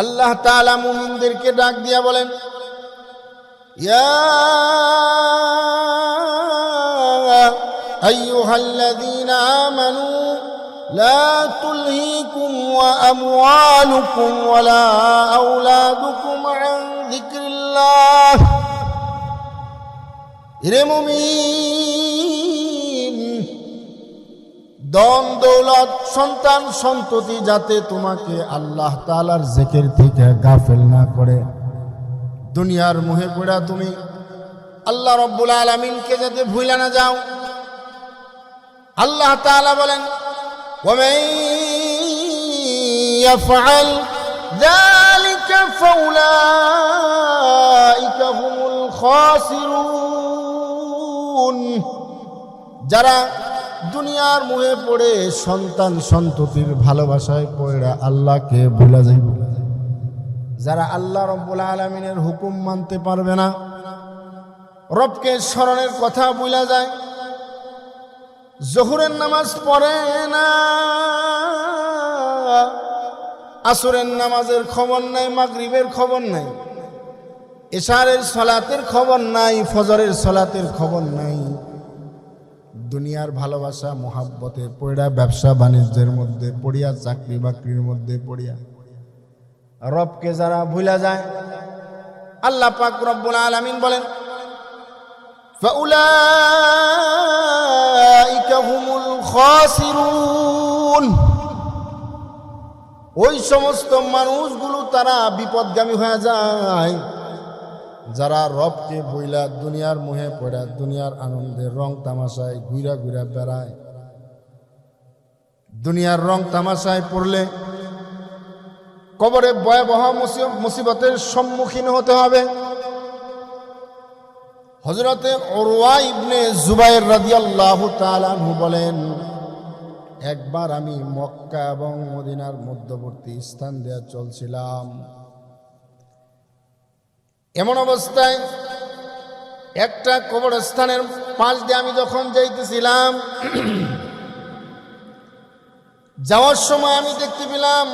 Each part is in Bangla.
আল্লাহ তাআলা মুমিনদেরকে ডাক দিয়া বলেন, ইয়া আইয়ুহাল্লাযীনা আমানু লা তুলহিকুম ওয়া আমওয়ালুকুম ওয়ালা আওলাদুকুম আন যিকরিল্লাহ। রে মুমিন! দন দৌলত সন্তান সন্ততি যাতে তোমাকে আল্লাহ তালার জেকের থেকে গাফেল না করে দুনিয়ার মুহে পড়া তুমি আল্লাহ রব্বুল আলমিনকে যাতে ভুলে না যাও আল্লাহ তাআলা বলেন ومن يفعل ذلك فأولئك هم الخاسرون যারা দুনিয়ার মুহে পড়ে সন্তান সন্ততির ভালোবাসায় পড়ে আল্লাহকে ভুলা যাইব। যারা আল্লাহ রব্বুল আলমিনের হুকুম মানতে পারবে না, রবকে স্মরণের কথা ভুলা যায়, জহুরের নামাজ পড়ে না, আসরের নামাজের খবর নাই, মাগরিবের খবর নাই, এশারের সলাতের খবর নাই, ফজরের সলাতের খবর নাই। দুনিয়ার ভালোবাসা, মোহাব্বতে পড়িয়া ব্যবসা, বাণিজ্যের মধ্যে পড়িয়া, চাকরি বাকরির মধ্যে পড়িয়া। রবকে যারা ভুলা যায়, আল্লাহ পাক রব্বুল আলামিন বলেন ওই সমস্ত মানুষগুলো তারা বিপদগামী হয়ে যায়। যারা রবকে বইলা দুনিয়ার মুহে পড়ে, দুনিয়ার আনন্দের রং তামাশায় ঘুরা ঘুরা বেড়ায়। দুনিয়ার রং তামাশায় পড়লে কবরে ভয়াবহ মুসিবতের সম্মুখীন হতে হবে। হজরতে ওরওয়া ইবনে জুবাইর রাদিয়াল্লাহু তাআলাহু বলেন, একবার আমি মক্কা এবং মদিনার মধ্যবর্তী স্থান দিয়ে চলছিলাম। এমন অবস্থায় একটা কবরস্থানের পাশ দিয়ে আমি যখন যাইতেছিলাম, যাওয়ার সময় আমি দেখতে পেলাম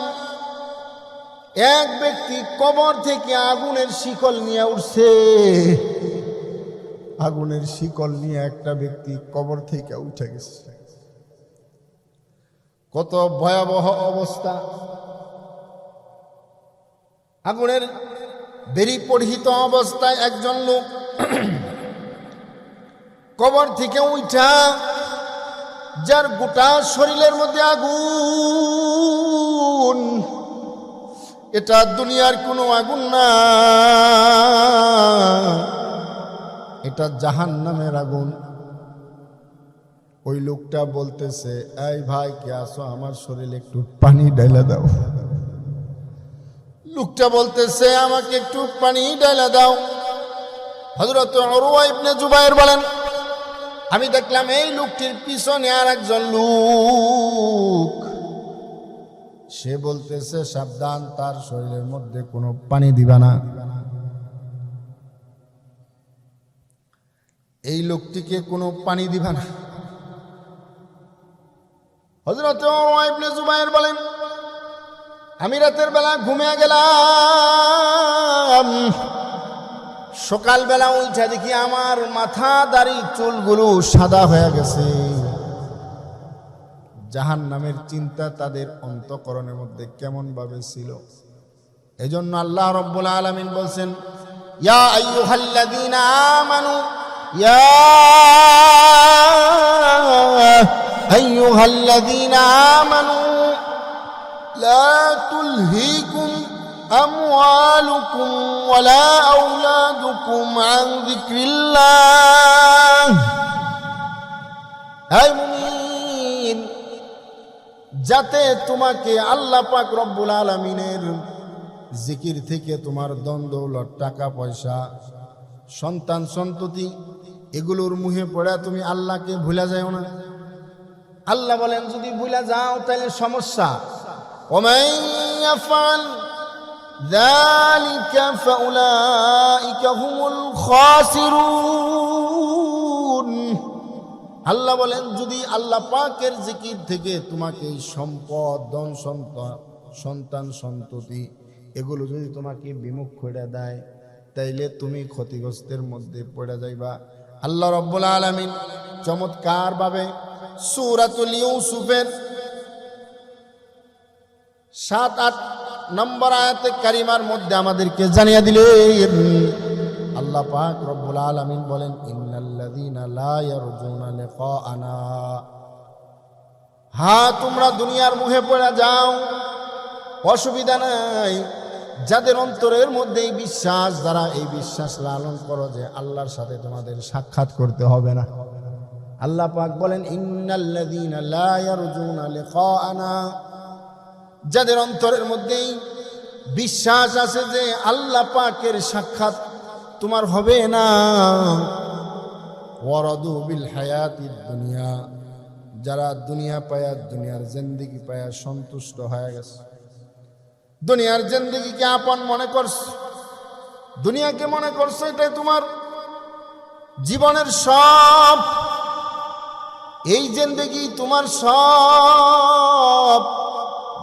এক ব্যক্তি কবর থেকে আগুনের শিকল নিয়ে উঠছে। আগুনের শিকল নিয়ে একটা ব্যক্তি কবর থেকে উঠে গেছে। কত ভয়াবহ অবস্থা। আগুনের বেরি পরিহিত অবস্থায় একজন লোক কবর থেকে উঠা যার গোটা শরীরের মধ্যে আগুন। এটা দুনিয়ার কোনো আগুন না। এটা জাহান নামের আগুন। ওই লোকটা বলতেছে, এই ভাই, কে আসো আমার শরীরে একটু পানি ডাইলা দাও। লোকটা বলতেছে, আমাকে একটু পানি ডাইলা দাও। হজরত ইবনে জুবাইর বলেন, আমি দেখলাম এই লোকটির পিছনে আর একজন লোক। সে বলতেছে, সাবধান, তার শরীরের মধ্যে কোনো পানি দিবা না। এই লোকটিকে কোনো পানি দিবা না। হজরত জুবাইর বলেন আমি রাতের বেলা ঘুমিয়ে গেলাম। সকালবেলা উঠা দেখি আমার মাথা দাড়ি চুলগুলো সাদা হয়ে গেছে। জাহান নামের চিন্তা তাদের অন্তকরণের মধ্যে কেমন ভাবে ছিল। এজন্য আল্লাহ রব্বুল আলামিন বলছেন, ইয়া ইয়া আমানু লা তুলহিকুম আমওয়ালুকুম ওয়ালা আওলাদুকুম আন যিকরিল্লাহ হে মুমিন যাতে তোমাকে আল্লাহ পাক রব্বুল আলমিনের জিকির থেকে তোমার দ্বন্দ্বলত টাকা, পয়সা, সন্তান, সন্ততি এগুলোর মুহে পড়ে তুমি আল্লাহকে ভুলে যাও না। আল্লাহ বলেন, যদি ভুলে যাও তাহলে সমস্যা ومن يفعل ذلك فأولئك هم الخاسرون আল্লাহ বলেন যদি আল্লাহ পাকের জিকির থেকে তোমাকে এই সম্পদ ধন সন্তান সন্তান সন্ততি এগুলো যদি তোমাকে বিমুখ করে দেয় তাইলে তুমি ক্ষতিগ্রস্তের মধ্যে পড়ে যাইবা আল্লাহ রব্বুল আলমিন চমৎকার ভাবে সুরাতুল ইউসুফের সাত আট নম্বর আয়াতে কারিমার মধ্যে আমাদেরকে জানিয়ে দিলে আল্লাহ পাক রব্বুল আলামিন বলেন ইয়ারজুনা লিকাআনা। হ্যাঁ তোমরা দুনিয়ার মুখে পড়ে যাও, অসুবিধা নাই। যাদের অন্তরের মধ্যে এই বিশ্বাস, যারা এই বিশ্বাস লালন করো যে আল্লাহর সাথে তোমাদের সাক্ষাৎ করতে হবে না। আল্লাহ পাক বলেন, ইন্নাল্লাযীনা লা ইয়ারজুনা লিকাআনা। যাদের অন্তরের মধ্যেই বিশ্বাস আছে যে আল্লাহ পাকের সাক্ষাৎ তোমার হবে না। ওয়ারাদু বিল হায়াতি দুনিয়া, যারা দুনিয়া পায়া দুনিয়ার জিন্দিগি পায়া সন্তুষ্ট হয়ে গেছে। দুনিয়ার জিন্দিগিকে আপন মনে করছে? দুনিয়াকে মনে করছে? এটাই তোমার জীবনের সব। এই জিন্দিগি তোমার সব।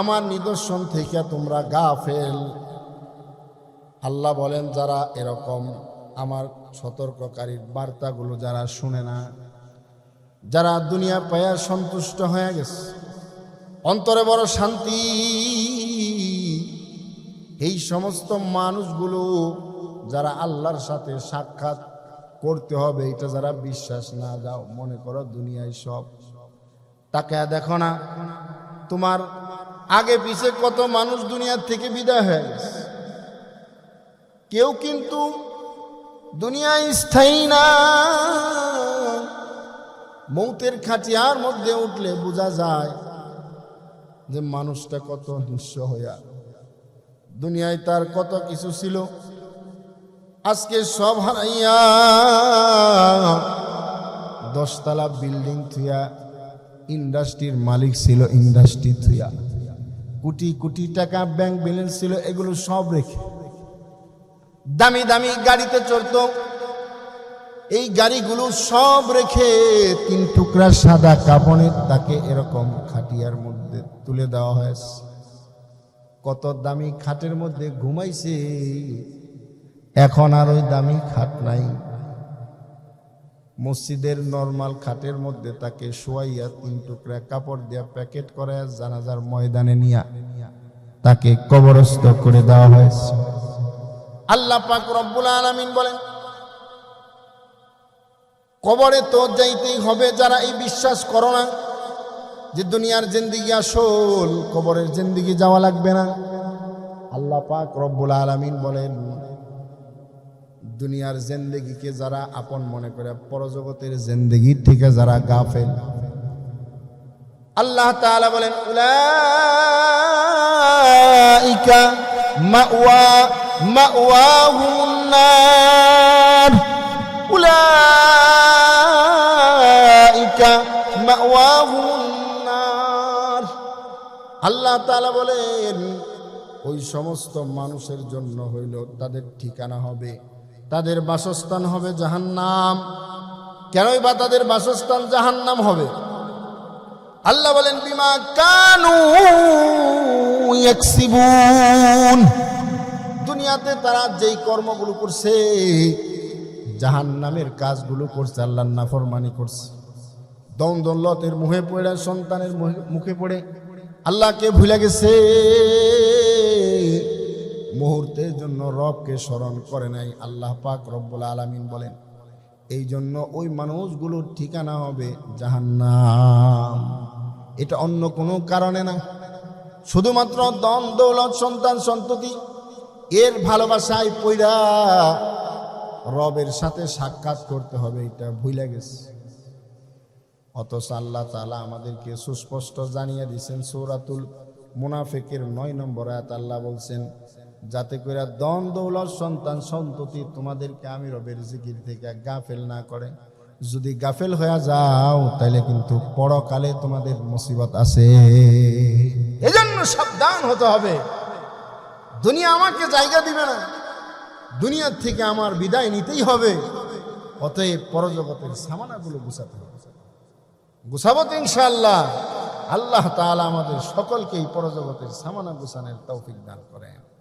আমার নিদর্শন থেকে তোমরা গা ফেল আল্লাহ বলেন, যারা এরকম আমার সতর্ককারীর বার্তাগুলো যারা শুনে না, যারা দুনিয়া পায়া সন্তুষ্ট হয়ে গেছে, অন্তরে বড় শান্তি, এই সমস্ত মানুষগুলো যারা আল্লাহর সাথে সাক্ষাৎ করতে হবে, এটা যারা বিশ্বাস না, যাও মনে করো দুনিয়ায় সব। তাকে দেখো না, তোমার আগে পিছে কত মানুষ দুনিয়ার থেকে বিদায় হয়ে গেছে। কেউ কিন্তু দুনিয়ায় স্থায়ী না। মৌতের খাটিয়ার মধ্যে উঠলে বোঝা যায় যে মানুষটা কত নিঃস্ব হইয়া। দুনিয়ায় তার কত কিছু ছিল। আজকে সব হারাইয়া দশতলা বিল্ডিং থুয়া ইন্ডাস্ট্রির মালিক ছিল, ইন্ডাস্ট্রি থুয়া কোটি কোটি টাকা ব্যাংক ব্যালেন্স ছিল, এগুলো সব রেখে। দামি দামি গাড়িতে চড়তো। এই গাড়িগুলো সব রেখে তিন টুকরা সাদা কাপড়ের তাকে এরকম খাটিয়ার মধ্যে তুলে দেওয়া হয়েছে। কত দামি খাটের মধ্যে ঘুমাইছে। এখন আর ওই দামি খাট নাই। মসজিদের নর্মাল খাটের মধ্যে তাকে শোয়াইয়া তিন টুকরা কাপড় দিয়া প্যাকেট করে জানাজার ময়দানে নিয়া তাকে কবরস্থ করে দেওয়া হয়েছে। আল্লাহ পাক রব্বুল আলামিন বলেন, কবরে তো যাইতেই হবে যারা এই বিশ্বাস করো না যে দুনিয়ার জিন্দিগি আসল, কবরের জিন্দিগি যাওয়া লাগবে না। আল্লাহ পাক রব্বুল আলামিন বলেন দুনিয়ার জিন্দিগিকে যারা আপন মনে করে, পরজগতের জিন্দিগি থেকে যারা গাফেল। আল্লাহ তাআলা বলেন, উলাইকা মাওয়া, মাওয়াহুম নার। উলাইকা মাওয়াহুম নার। আল্লাহ তাআলা বলেন, ওই সমস্ত মানুষের জন্য হইল তাদের ঠিকানা হবে তাদের বাসস্থান হবে জাহান্নাম। কেনই বা তাদের বাসস্থান জাহান্নাম হবে? আল্লাহ বলেন, বিমা কানু দুনিয়াতে তারা যেই কর্মগুলো করছে, জাহান্নামের কাজগুলো করছে, আল্লাহর নাফরমানি করছে। দ্বন্দ্বলতের মুখে পড়ে, সন্তানের মুখে পড়ে, আল্লাহকে ভুলে গেছে। মুহূর্তের জন্য রবকে স্মরণ করে নাই। আল্লাহ পাক রব্বুল আলামিন বলেন এই জন্য ওই মানুষগুলোর ঠিকানা হবে জাহান্নাম। এটা অন্য কোনো কারণে না। শুধুমাত্র দম দৌলত, সন্তান, সন্ততি, এর ভালোবাসায় পৈরা রবের সাথে সাক্ষাৎ করতে হবে, এটা ভুলে গেছে। অথচ আল্লাহ তালা আমাদেরকে সুস্পষ্ট জানিয়ে দিয়েছেন, সৌরাতুল মুনাফেকের নয় নম্বর আয়াত আল্লাহ বলছেন যাতে করে দন দৌলত সন্তান সন্ততি তোমাদেরকে আমি রবের জিকির থেকে গাফেল না করে। যদি গাফেল হয়ে যাও তাহলে কিন্তু পরকালে তোমাদের মুসিবত আছে। এজন্য সাবধান হতে হবে। দুনিয়া আমাকে জায়গা দিবে না। দুনিয়ার থেকে আমার বিদায় নিতেই হবে। অতএব পরজগতের সামানাগুলো গুছাতে হবে। গুছাবো তো ইনশাআল্লাহ। আল্লাহ তাআলা আমাদের সকলকেই পরজগতের সামানা গুছানোর তৌফিক দান করেন।